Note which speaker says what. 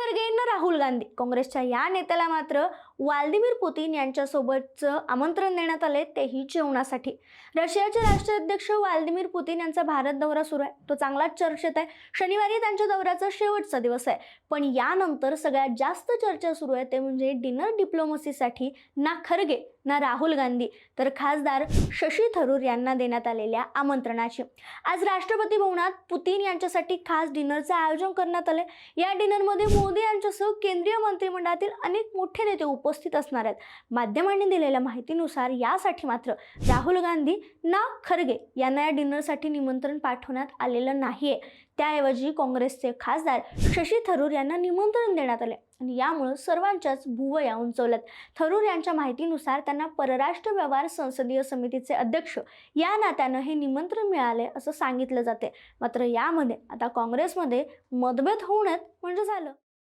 Speaker 1: खरगे ना राहुल गांधी. काँग्रेसच्या या नेत्याला मात्र व्लादिमीर पुतीन यांच्यासोबतचं आमंत्रण देण्यात आले तेही जेवणासाठी. रशियाचे राष्ट्राध्यक्ष व्लादिमीर पुतीन यांचा भारत दौरा सुरू आहे. तो चांगलाच चर्चेत आहे. शनिवारी त्यांच्या दौऱ्याचा शेवटचा दिवस आहे. पण यानंतर सगळ्यात जास्त चर्चा सुरू आहे ते म्हणजे डिनर डिप्लोमसीसाठी ना खरगे ना राहुल गांधी तर खासदार शशी थरूर यांना देण्यात आलेल्या आमंत्रणाची. आज राष्ट्रपती भवनात पुतीन यांच्यासाठी खास डिनरचं आयोजन करण्यात आलं या डिनरमध्ये मोदी यांच्यासह केंद्रीय मंत्रिमंडळातील अनेक मोठे नेते उपस्थित असणार आहेत. माध्यमांनी दिलेल्या माहितीनुसार यासाठी मात्र राहुल गांधी ना खरगे यांना या डिनरसाठी निमंत्रण पाठवण्यात आलेलं नाहीये. त्याऐवजी काँग्रेसचे खासदार शशी थरूर यांना निमंत्रण देण्यात आले आणि यामुळं सर्वांच्याच भुवया उंचवल्यात. थरूर यांच्या माहितीनुसार त्यांना परराष्ट्र व्यवहार संसदीय समितीचे अध्यक्ष या नात्यानं हे निमंत्रण मिळाले असं सांगितलं जाते मात्र यामध्ये आता काँग्रेसमध्ये मतभेद होऊ नयेत म्हणजे झालं.